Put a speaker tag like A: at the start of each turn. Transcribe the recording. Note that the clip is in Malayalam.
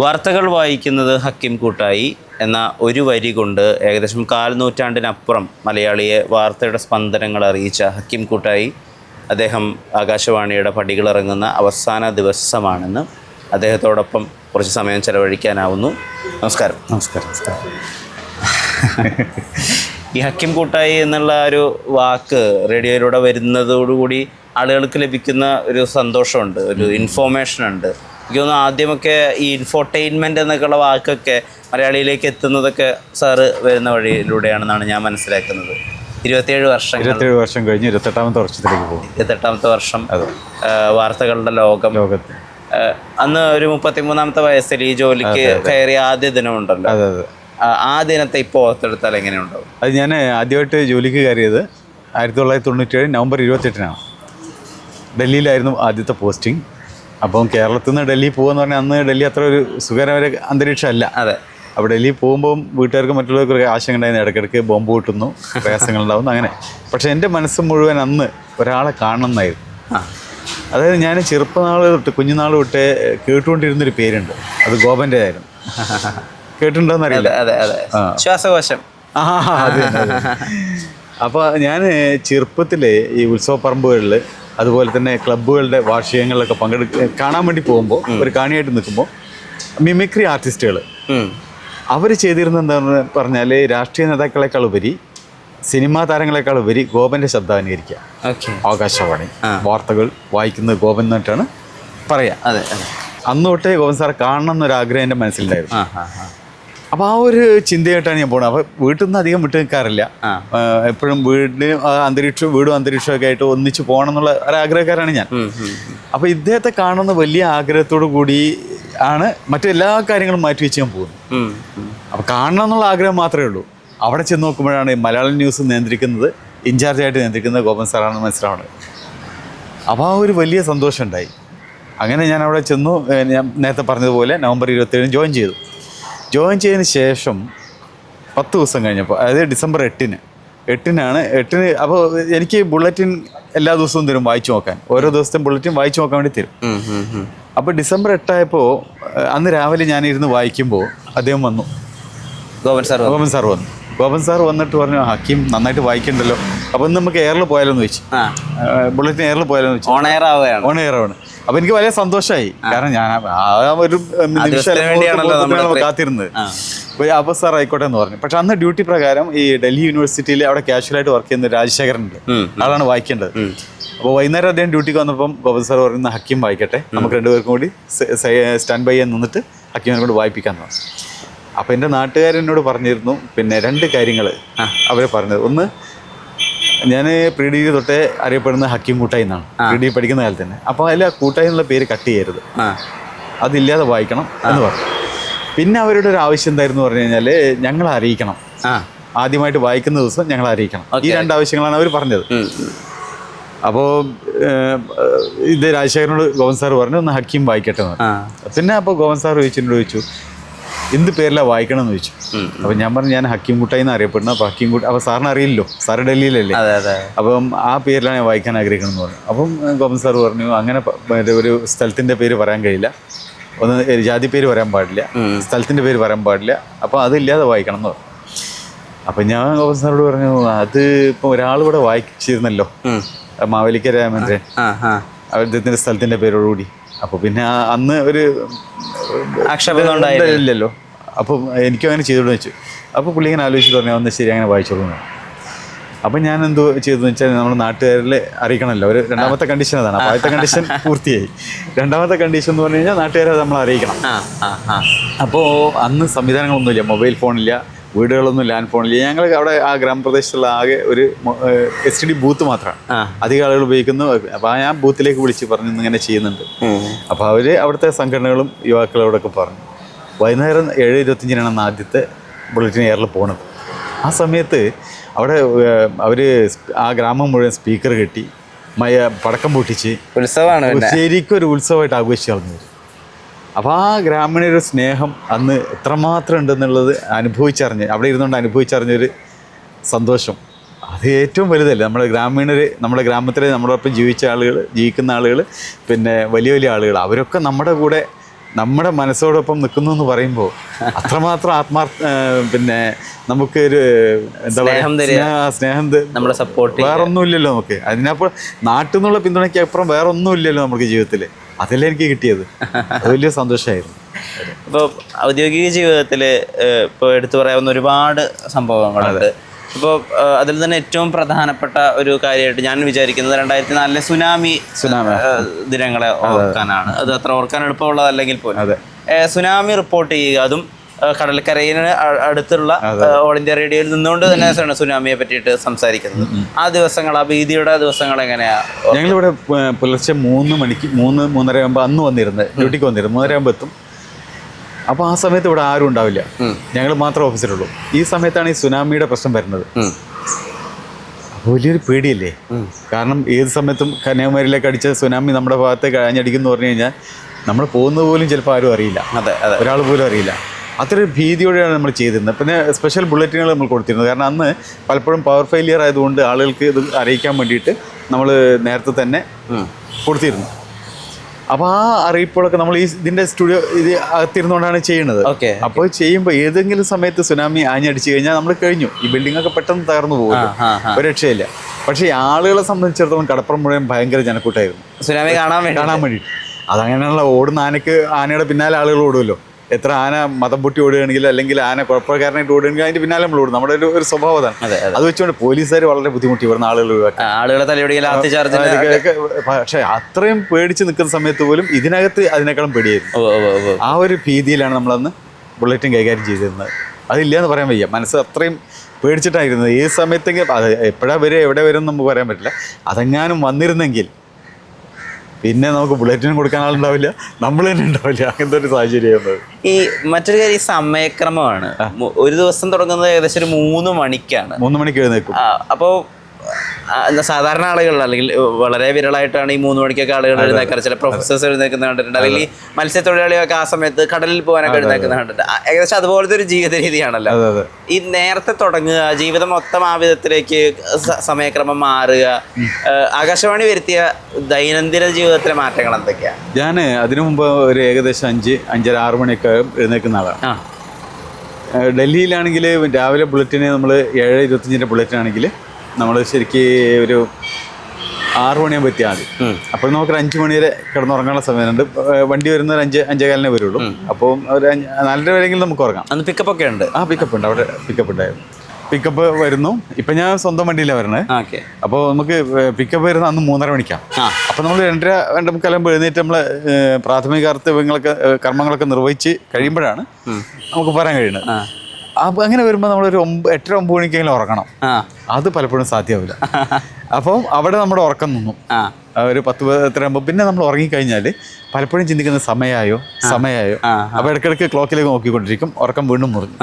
A: വാർത്തകൾ വായിക്കുന്നത് ഹക്കിം കൂട്ടായി എന്ന ഒരു വരി കൊണ്ട് ഏകദേശം കാൽനൂറ്റാണ്ടിനപ്പുറം മലയാളിയെ വാർത്തയുടെ സ്പന്ദനങ്ങൾ അറിയിച്ച ഹക്കിം കൂട്ടായി അദ്ദേഹം ആകാശവാണിയുടെ പടികളിറങ്ങുന്ന അവസാന ദിവസമാണെന്ന് അദ്ദേഹത്തോടൊപ്പം കുറച്ച് സമയം ചെലവഴിക്കാനാവുന്നു. നമസ്കാരം.
B: നമസ്കാരം
A: ഈ ഹക്കിം കൂട്ടായി എന്നുള്ള ഒരു വാക്ക് റേഡിയോയിലൂടെ വരുന്നതോടുകൂടി ആളുകൾക്ക് ലഭിക്കുന്ന ഒരു സന്തോഷമുണ്ട് ഒരു ഇൻഫോർമേഷൻ ഉണ്ട്. എനിക്ക് തോന്നുന്നു ആദ്യമൊക്കെ ഈ ഇൻഫോർടൈൻമെന്റ് എന്നൊക്കെയുള്ള വാക്കൊക്കെ മലയാളിയിലേക്ക് എത്തുന്നതൊക്കെ സാറ് വരുന്ന വഴിയിലൂടെയാണെന്നാണ് ഞാൻ മനസ്സിലാക്കുന്നത്. ഇരുപത്തിയേഴ് വർഷം
B: ഇരുപത്തിയേഴ് വർഷം കഴിഞ്ഞ് ഇരുപത്തെട്ടാമത്തെ വർഷത്തിലേക്ക് പോകും.
A: ഇരുപത്തെട്ടാമത്തെ വർഷം വാർത്തകളുടെ ലോകം.
B: ലോകത്ത്.
A: അന്ന് ഒരു മുപ്പത്തിമൂന്നാമത്തെ വയസ്സിൽ ഈ ജോലിക്ക് കയറിയ ആദ്യ ദിനമുണ്ടല്ലോ.
B: അതെ അതെ.
A: ആ, ദിനത്തെ ഇപ്പോൾ ഓർത്തെടുത്താൽ എങ്ങനെയുണ്ടാവും?
B: അത് ഞാൻ ആദ്യമായിട്ട് ജോലിക്ക് കയറിയത് ആയിരത്തി തൊള്ളായിരത്തി തൊണ്ണൂറ്റേഴ് നവംബർ ഇരുപത്തെട്ടിനാണ് ഡൽഹിയിലായിരുന്നു ആദ്യത്തെ പോസ്റ്റിംഗ്. അപ്പം കേരളത്തിൽ നിന്ന് ഡൽഹി പോകുമെന്ന് പറഞ്ഞാൽ അന്ന് ഡൽഹി അത്ര ഒരു സുഖകരമായ അന്തരീക്ഷമല്ല.
A: അതെ.
B: അപ്പോൾ ഡൽഹി പോകുമ്പോൾ വീട്ടുകാർക്ക് മറ്റുള്ളവർക്ക് ആശങ്ക ഉണ്ടായിരുന്നു. ഇടയ്ക്കിടയ്ക്ക് ബോംബ് പൊട്ടുന്നു പ്രയാസങ്ങളുണ്ടാവുന്നു അങ്ങനെ. പക്ഷേ എന്റെ മനസ്സ് മുഴുവൻ അന്ന് ഒരാളെ
A: കാണണമെന്നായിരുന്നു
B: അതായത് ഞാൻ ചെറുപ്പനാൾ തൊട്ട് കുഞ്ഞുനാൾ തൊട്ട് കേട്ടുകൊണ്ടിരുന്നൊരു പേരുണ്ട്. അത് ഗോപന്റെ ആയിരുന്നു കേട്ടിട്ടുണ്ടോന്ന് അറിയില്ല
A: അതെ. അതെ. ശ്വാസകോശം.
B: ആ അതെ അപ്പോൾ ഞാൻ ചെറുപ്പത്തിൽ ഈ ഉത്സവ പറമ്പുകളിൽ അതുപോലെ തന്നെ ക്ലബ്ബുകളുടെ വാർഷികങ്ങളിലൊക്കെ പങ്കെടുക്ക കാണാൻ വേണ്ടി പോകുമ്പോൾ ഒരു കാണിയായിട്ട് നിൽക്കുമ്പോൾ മിമിക്രി ആർട്ടിസ്റ്റുകൾ. അവർ ചെയ്തിരുന്ന എന്താണെന്ന് പറഞ്ഞാൽ രാഷ്ട്രീയ നേതാക്കളെക്കാൾ ഉപരി സിനിമാ താരങ്ങളെക്കാൾ ഉപരി ഗോപന്റെ ശബ്ദം അനുകരിക്കുക
A: ഓക്കെ.
B: ആകാശവാണി. വാർത്തകൾ വായിക്കുന്നത് ഗോപൻ എന്നിട്ടാണ് പറയാ
A: അതെ
B: അന്ന് തൊട്ടേ ഗോപൻ സാറെ കാണണം എന്നൊരാഗ്രഹം എന്റെ മനസ്സിലുണ്ടായിരുന്നു. അപ്പോൾ ആ ഒരു ചിന്തയായിട്ടാണ് ഞാൻ പോകുന്നത് അപ്പോൾ വീട്ടിൽ നിന്ന് അധികം വിട്ടു നിൽക്കാറില്ല എപ്പോഴും വീടിന് അന്തരീക്ഷം വീടും അന്തരീക്ഷമൊക്കെ ആയിട്ട് ഒന്നിച്ച് പോകണം എന്നുള്ള ഒരാഗ്രഹക്കാരാണ് ഞാൻ. അപ്പോൾ ഇദ്ദേഹത്തെ കാണുന്ന വലിയ ആഗ്രഹത്തോടു കൂടി ആണ് മറ്റെല്ലാ കാര്യങ്ങളും മാറ്റി വെച്ച് ഞാൻ പോകുന്നത്. അപ്പോൾ കാണണം എന്നുള്ള ആഗ്രഹം മാത്രമേ ഉള്ളൂ. അവിടെ ചെന്ന് നോക്കുമ്പോഴാണ് ഈ മലയാളം ന്യൂസ് നിയന്ത്രിക്കുന്നത് ഇൻചാർജായിട്ട് നിയന്ത്രിക്കുന്നത് ഗോപൻ സാറാണെന്ന് മനസ്സിലാവുന്നത് അപ്പോൾ ആ ഒരു വലിയ സന്തോഷം ഉണ്ടായി അങ്ങനെ ഞാൻ അവിടെ ചെന്നു ഞാൻ നേരത്തെ പറഞ്ഞതുപോലെ നവംബർ ഇരുപത്തേഴിന് ജോയിൻ ചെയ്തു. ജോയിൻ ചെയ്തതിന് ശേഷം പത്ത് ദിവസം കഴിഞ്ഞപ്പോൾ അതായത് ഡിസംബർ എട്ടിന്. എട്ടിനാണ് എട്ടിന് അപ്പോൾ എനിക്ക് ബുള്ളറ്റിൻ എല്ലാ ദിവസവും തരും വായിച്ചു നോക്കാൻ. ഓരോ ദിവസത്തെയും ബുള്ളറ്റിൻ വായിച്ചു നോക്കാൻ വേണ്ടി തരും. അപ്പോൾ ഡിസംബർ എട്ടായപ്പോൾ അന്ന് രാവിലെ ഞാനിരുന്ന് വായിക്കുമ്പോൾ അദ്ദേഹം വന്നു.
A: ഗോപൻ സാർ.
B: ഗോപൻ സാർ വന്നു. ഗോപൻ സാർ വന്നിട്ട് പറഞ്ഞു ഹക്കീം നന്നായിട്ട് വായിക്കണ്ടല്ലോ. അപ്പോൾ ഇന്ന് നമുക്ക് എയറിൽ പോയാലോ എന്ന് ചോദിച്ചു.
A: ആ.
B: ബുള്ളറ്റിൻ എയറിൽ പോയാലോ എന്ന് ചോദിച്ചു.
A: ഓൺ എയർ ആവുകയാണ്.
B: ഓൺ എയറാണ് അപ്പോൾ എനിക്ക് വലിയ സന്തോഷമായി കാരണം ഞാൻ ആ ഒരു നിമിഷം കാത്തിരുന്നത്. അപ്പൊ സാർ ആയിക്കോട്ടെ എന്ന് പറഞ്ഞു. പക്ഷെ അന്ന് ഡ്യൂട്ടി പ്രകാരം ഈ ഡൽഹി യൂണിവേഴ്സിറ്റിയിൽ അവിടെ കാഷ്വലായിട്ട് വർക്ക് ചെയ്യുന്ന രാജശേഖരൻ
A: ഉണ്ട്
B: ആളാണ് വായിക്കേണ്ടത്. അപ്പോൾ വൈകുന്നേരം അദ്ദേഹം ഡ്യൂട്ടിക്ക് വന്നപ്പം ഗോപത് സാർ പറയുന്ന ഹക്കിം വായിക്കട്ടെ. നമുക്ക് രണ്ടുപേർക്കും കൂടി സ്റ്റാൻഡ് ബൈ ചെയ്യാൻ നിന്നിട്ട് ഹക്കിമിനെ കൊണ്ട് വായിപ്പിക്കാന്ന് പറഞ്ഞു. അപ്പോൾ എന്റെ നാട്ടുകാരെന്നോട് പറഞ്ഞിരുന്നു പിന്നെ രണ്ട് കാര്യങ്ങൾ അവർ പറഞ്ഞത്. ഒന്ന് ഞാൻ പ്രീ ഡിഗ്രി തൊട്ടേ അറിയപ്പെടുന്ന ഹക്കീം കൂട്ടായി എന്നാണ്. പ്രീ ഡിഗ്രി പഠിക്കുന്ന കാലത്ത് തന്നെ. അപ്പോൾ അതിൽ ആ കൂട്ടായി എന്നുള്ള പേര് കട്ട് ചെയ്യരുത്. അതില്ലാതെ വായിക്കണം എന്ന് പറഞ്ഞു. പിന്നെ അവരുടെ ഒരു ആവശ്യം എന്തായിരുന്നു പറഞ്ഞു കഴിഞ്ഞാൽ ഞങ്ങൾ അറിയിക്കണം.
A: ആ.
B: ആദ്യമായിട്ട് വായിക്കുന്ന ദിവസം ഞങ്ങൾ അറിയിക്കണം. ഈ രണ്ട് ആവശ്യങ്ങളാണ് അവർ പറഞ്ഞത്. അപ്പോൾ ഇത് രാജശേഖരനോട് ഗോവൻ സാർ പറഞ്ഞു ഒന്ന് ഹക്കീം വായിക്കട്ടെ എന്ന് പിന്നെ അപ്പോൾ ഗോവൻ സാർ ചോദിച്ചു എന്നോട് ചോദിച്ചു എന്ത് പേരിലാണ് വായിക്കണം എന്ന് ചോദിച്ചു അപ്പൊ ഞാൻ പറഞ്ഞു ഞാൻ ഹക്കീം കുട്ടായി എന്ന് അറിയപ്പെടുന്നത്. അപ്പോൾ ഹക്കീം കുട്ടി അപ്പോൾ സാറിന് അറിയില്ലല്ലോ. സാറ് ഡൽഹിയിലല്ലേ. അപ്പം ആ പേരിലാണ് ഞാൻ വായിക്കാൻ ആഗ്രഹിക്കണം എന്ന് പറഞ്ഞു. അപ്പം ഗോപൻ സാർ പറഞ്ഞു അങ്ങനെ ഒരു സ്ഥലത്തിന്റെ പേര് പറയാൻ കഴിയില്ല. ഒന്ന് ജാതി പേര് പറയാൻ പാടില്ല. സ്ഥലത്തിന്റെ പേര് പറയാൻ പാടില്ല. അപ്പോൾ അതില്ലാതെ വായിക്കണം എന്ന് പറഞ്ഞു. അപ്പം ഞാൻ ഗോപൻ സാറോട് പറഞ്ഞു അത് ഇപ്പൊ ഒരാൾ ഇവിടെ വായിച്ചിരുന്നല്ലോ. മാവേലിക്കര രാമേന്ദ്രൻ അദ്ദേഹത്തിന്റെ സ്ഥലത്തിന്റെ പേരോടുകൂടി. അപ്പോൾ പിന്നെ അന്ന് ഒരു ഇല്ലല്ലോ. അപ്പം എനിക്കും അങ്ങനെ ചെയ്തോളൂ വെച്ചു. അപ്പോൾ പുള്ളി ഇങ്ങനെ ആലോചിച്ച് പറഞ്ഞു ഒന്ന് ശരി അങ്ങനെ വായിച്ചോളൂ. അപ്പം ഞാൻ എന്തോ ചെയ്തെന്ന് വെച്ചാൽ നമ്മുടെ നാട്ടുകാരിൽ അറിയിക്കണമല്ലോ. ഒരു രണ്ടാമത്തെ കണ്ടീഷൻ അതാണ്. അപ്പോൾ ആദ്യത്തെ കണ്ടീഷൻ പൂർത്തിയായി. രണ്ടാമത്തെ കണ്ടീഷൻ എന്ന് പറഞ്ഞു കഴിഞ്ഞാൽ നാട്ടുകാരെ നമ്മൾ അറിയിക്കണം. അപ്പോൾ അന്ന് സംവിധാനങ്ങളൊന്നുമില്ല. മൊബൈൽ ഫോണില്ല. വീടുകളൊന്നും ലാൻഡ് ഫോണില്ല. ഞങ്ങൾ അവിടെ ആ ഗ്രാമപ്രദേശത്തുള്ള ആകെ ഒരു എസ് ടി ഡി ബൂത്ത് മാത്രമാണ് അധികം ആളുകൾ ഉപയോഗിക്കുന്നു. അപ്പോൾ ഞാൻ ബൂത്തിലേക്ക് വിളിച്ച് പറഞ്ഞു ഇങ്ങനെ ചെയ്യുന്നുണ്ട്.
A: അപ്പൊ
B: അപ്പോൾ അവർ അവിടുത്തെ സംഘടനകളും യുവാക്കളോടൊക്കെ പറഞ്ഞു. വൈകുന്നേരം ഏഴ് ഇരുപത്തഞ്ചിനാണ് അന്ന് ആദ്യത്തെ ബുള്ളറ്റിൻ എയറിൽ പോണത്. ആ സമയത്ത് അവിടെ അവർ ആ ഗ്രാമം മുഴുവൻ സ്പീക്കർ കെട്ടി മയ പടക്കം പൊട്ടിച്ച്
A: ഉത്സവമാണ്
B: ശരിക്കും ഒരു ഉത്സവമായിട്ട് ആഘോഷിച്ചു കളഞ്ഞത് അപ്പോൾ ആ ഗ്രാമീണരുടെ സ്നേഹം അന്ന് എത്രമാത്രം ഉണ്ടെന്നുള്ളത് അനുഭവിച്ചറിഞ്ഞ് അവിടെ ഇരുന്നുകൊണ്ട് അനുഭവിച്ചറിഞ്ഞൊരു സന്തോഷം. അത് ഏറ്റവും വലുതല്ലേ? നമ്മുടെ ഗ്രാമീണർ നമ്മുടെ ഗ്രാമത്തിലെ നമ്മളോടൊപ്പം ജീവിച്ച ആളുകൾ ജീവിക്കുന്ന ആളുകൾ പിന്നെ വലിയ വലിയ ആളുകൾ അവരൊക്കെ നമ്മുടെ കൂടെ നമ്മുടെ മനസ്സോടൊപ്പം നിൽക്കുന്നു എന്ന് പറയുമ്പോൾ അത്രമാത്രം ആത്മാർ പിന്നെ നമുക്കൊരു എന്താ പറയുക സ്നേഹം
A: നമ്മുടെ സപ്പോർട്ട്
B: വേറൊന്നുമില്ലല്ലോ നമുക്ക്. അതിനപ്പോൾ നാട്ടിൽ നിന്നുള്ള പിന്തുണയ്ക്ക് അപ്പുറം വേറൊന്നുമില്ലല്ലോ നമുക്ക് ജീവിതത്തിൽ അതല്ലേ എനിക്ക് കിട്ടിയത്. വലിയ സന്തോഷമായിരുന്നു
A: ഇപ്പോൾ ഔദ്യോഗിക ജീവിതത്തിൽ ഇപ്പോൾ എടുത്തു പറയാവുന്ന ഒരുപാട് സംഭവങ്ങളുണ്ട്. ഇപ്പോൾ അതിൽ തന്നെ ഏറ്റവും പ്രധാനപ്പെട്ട ഒരു കാര്യമായിട്ട് ഞാൻ വിചാരിക്കുന്നത് രണ്ടായിരത്തി നാലിലെ സുനാമി.
B: സുനാമി.
A: ദിനങ്ങളെ ഓർക്കാനാണ്. അത് അത്ര ഓർക്കാൻ എളുപ്പമുള്ളതല്ലെങ്കിൽ പോലും.
B: അതെ.
A: സുനാമി റിപ്പോർട്ട് ചെയ്യുക അതും കടൽക്കരയിന് അടുത്തുള്ള ഓൾ ഇന്ത്യ റേഡിയോയിൽ നിന്നുകൊണ്ട് തന്നെ സുനാമിയെ പറ്റിയിട്ട് സംസാരിക്കുന്നത്. ആ ദിവസങ്ങൾ ആ ഭീതിയുടെ ദിവസങ്ങൾ എങ്ങനെയാ?
B: ഞങ്ങളിവിടെ ഇവിടെ പുലർച്ചെ മൂന്ന് മണിക്ക് മൂന്ന് മൂന്നര ആകുമ്പോൾ അന്ന് വന്നിരുന്നത് ഡ്യൂട്ടിക്ക് വന്നിരുന്നു. മൂന്നര ആകുമ്പോൾ എത്തും. അപ്പോൾ ആ സമയത്ത് ഇവിടെ ആരും ഉണ്ടാവില്ല. ഞങ്ങൾ മാത്രം ഓഫീസിലുള്ളൂ. ഈ സമയത്താണ് ഈ സുനാമിയുടെ പ്രശ്നം വരുന്നത്. വലിയൊരു പേടിയല്ലേ? കാരണം ഏത് സമയത്തും കന്യാകുമാരിയിലേക്ക് അടിച്ച സുനാമി നമ്മുടെ ഭാഗത്തേക്ക് അഴഞ്ഞടിക്കുന്നു പറഞ്ഞു കഴിഞ്ഞാൽ നമ്മൾ പോകുന്നത് പോലും ചിലപ്പോൾ ആരും അറിയില്ല.
A: അതെ
B: ഒരാൾ പോലും അറിയില്ല. അത്രയൊരു ഭീതിയോടെയാണ് നമ്മൾ ചെയ്തിരുന്നത്. പിന്നെ സ്പെഷ്യൽ ബുള്ളറ്റിനുകൾ നമ്മൾ കൊടുത്തിരുന്നത്. കാരണം അന്ന് പലപ്പോഴും പവർ ഫെയിലിയർ ആയതുകൊണ്ട് ആളുകൾക്ക് ഇത് അറിയിക്കാൻ വേണ്ടിയിട്ട് നമ്മൾ നേരത്തെ തന്നെ കൊടുത്തിരുന്നു. അപ്പോൾ ആ അറിയിപ്പുകളൊക്കെ നമ്മൾ ഈ ഇതിന്റെ സ്റ്റുഡിയോ ഇത് അകത്തിരുന്നുകൊണ്ടാണ് ചെയ്യുന്നത്.
A: ഓക്കെ
B: അപ്പോൾ ചെയ്യുമ്പോൾ ഏതെങ്കിലും സമയത്ത് സുനാമി ആഞ്ഞടിച്ചു കഴിഞ്ഞാൽ നമ്മൾ കഴിഞ്ഞു. ഈ ബിൽഡിംഗ് ഒക്കെ പെട്ടെന്ന് തകർന്നു പോകും ഒരു രക്ഷയില്ല. പക്ഷേ ആളുകളെ സംബന്ധിച്ചിടത്തോളം കടപ്പുറം മുഴുവൻ ഭയങ്കര ജനക്കൂട്ടായിരുന്നു.
A: സുനാമി കാണാൻ വേണ്ടി
B: കാണാൻ വേണ്ടിയിട്ട്. അതങ്ങനെയുള്ള ഓടുന്ന ആനയ്ക്ക് ആനയുടെ പിന്നാലെ ആളുകൾ ഓടുമല്ലോ. എത്ര ആന മതം പൊട്ടി ഓടുകയാണെങ്കിൽ അല്ലെങ്കിൽ ആന കുഴപ്പക്കാരനായിട്ട് ഓടുകയാണെങ്കിൽ അതിന്റെ പിന്നാലെ നമ്മൾ ഓടും. നമ്മുടെ ഒരു സ്വഭാവമാണ് സ്വഭാവം അതാണ്.
A: അതെ,
B: വെച്ചുകൊണ്ട് പോലീസുകാർ വളരെ ബുദ്ധിമുട്ടി വരുന്ന ആളുകൾ പക്ഷെ അത്രയും പേടിച്ച് നിൽക്കുന്ന സമയത്ത് പോലും ഇതിനകത്ത് അതിനേക്കാളും പേടിയായിരുന്നു. ആ ഒരു ഭീതിയിലാണ് നമ്മളന്ന് ബുള്ളറ്റും കൈകാര്യം ചെയ്തിരുന്നത്. അതില്ല എന്ന് പറയാൻ വയ്യ. മനസ്സ് അത്രയും പേടിച്ചിട്ടായിരുന്നത് ഈ സമയത്തെങ്കിലും അത് എപ്പോഴാണ് വരെ എവിടെ വരും നമുക്ക് പറയാൻ പറ്റില്ല. അതെങ്ങാനും വന്നിരുന്നെങ്കിൽ പിന്നെ നമുക്ക് ബുള്ളറ്റിനും കൊടുക്കാൻ ആളുണ്ടാവില്ല നമ്മൾ തന്നെ ഉണ്ടാവില്ല. അങ്ങനത്തെ ഒരു സാഹചര്യം
A: ഈ മറ്റൊരു കാര്യം സമയക്രമമാണ്. ഒരു ദിവസം തുടങ്ങുന്നത് ഏകദേശം ഒരു മൂന്ന് മണിക്കാണ്.
B: മൂന്ന് മണിക്ക് എഴുന്നേക്കും
A: ആ, അപ്പോ ആ, എന്താ സാധാരണ ആളുകൾ അല്ലെങ്കിൽ വളരെ വിരളായിട്ടാണ് ഈ മൂന്ന് മണിക്കൊക്കെ ആളുകൾ എഴുന്നേക്കാറ്. ചില പ്രൊഫസേഴ്സ് എഴുന്നേക്കുന്ന കണ്ടിട്ടുണ്ട്. അല്ലെങ്കിൽ മത്സ്യത്തൊഴിലാളികളൊക്കെ ആ സമയത്ത് കടലിൽ പോകാനൊക്കെ എഴുന്നേക്കുന്ന കണ്ടിട്ടുണ്ട്. ഏകദേശം അതുപോലത്തെ ഒരു ജീവിത രീതിയാണല്ലോ. ഈ നേരത്തെ തുടങ്ങുക ജീവിതം മൊത്തം ആ വിധത്തിലേക്ക് സമയക്രമം മാറുക ആകാശവാണി വരുത്തിയ ദൈനംദിന ജീവിതത്തിലെ മാറ്റങ്ങൾ എന്തൊക്കെയാണ്?
B: ഞാൻ അതിനു മുമ്പ് ഒരു ഏകദേശം അഞ്ച് അഞ്ചര ആറ് മണിയൊക്കെ എഴുന്നേൽക്കുന്ന ആളാണ്. ഡൽഹിയിലാണെങ്കിൽ രാവിലെ ബുള്ളറ്റിന് നമ്മൾ ഏഴ് ഇരുപത്തഞ്ചിന്റെ ബുള്ളറ്റിനാണെങ്കിൽ നമ്മൾ ശരിക്ക് ഒരു ആറു മണിയാകുമ്പോൾ എത്തിയാൽ മതി.
A: ഉം.
B: നമുക്ക് ഒരു അഞ്ച് മണി വരെ കിടന്നുറങ്ങാനുള്ള സമയമുണ്ട്. വണ്ടി വരുന്ന ഒരു അഞ്ച് അഞ്ചേകാലിനെ വരുള്ളൂ. അപ്പോൾ ഒരു നാലര വരെയെങ്കിലും നമുക്ക് ഉറങ്ങാം.
A: അന്ന് പിക്കപ്പ് ഒക്കെ ഉണ്ട്.
B: ആ പിക്കപ്പ് ഉണ്ട്. അവിടെ പിക്കപ്പ് ഉണ്ടായിരുന്നു. പിക്കപ്പ് വരുന്നു. ഇപ്പം ഞാൻ സ്വന്തം വണ്ടിയിലാണ് വരണേ.
A: ഓക്കെ
B: അപ്പോൾ നമുക്ക് പിക്കപ്പ് വരുന്ന അന്ന് മൂന്നര മണിക്കാണ്.
A: ആ.
B: അപ്പോൾ നമ്മൾ രണ്ടര രണ്ട് മുക്കാലം എഴുന്നേറ്റ് നമ്മൾ പ്രാഥമിക കർത്തവ്യങ്ങളൊക്കെ കർമ്മങ്ങളൊക്കെ നിർവഹിച്ച് കഴിയുമ്പോഴാണ് നമുക്ക് പറയാൻ കഴിയുന്നത്. അപ്പോൾ അങ്ങനെ വരുമ്പോൾ നമ്മളൊരു ഒമ്പ എട്ടര ഒമ്പത് മണിക്കെങ്കിലും
A: ഉറക്കണം
B: അത് പലപ്പോഴും സാധ്യമാവില്ല അപ്പം അവിടെ നമ്മുടെ ഉറക്കം നിന്നു. ഒരു പത്ത് പത്തര ആകുമ്പോൾ പിന്നെ നമ്മൾ ഉറങ്ങിക്കഴിഞ്ഞാൽ പലപ്പോഴും ചിന്തിക്കുന്ന സമയമായോ സമയമായോ അപ്പോൾ ഇടയ്ക്കിടയ്ക്ക് ക്ലോക്കിലേക്ക് നോക്കിക്കൊണ്ടിരിക്കും. ഉറക്കം വീണ്ടും മുറിഞ്ഞു.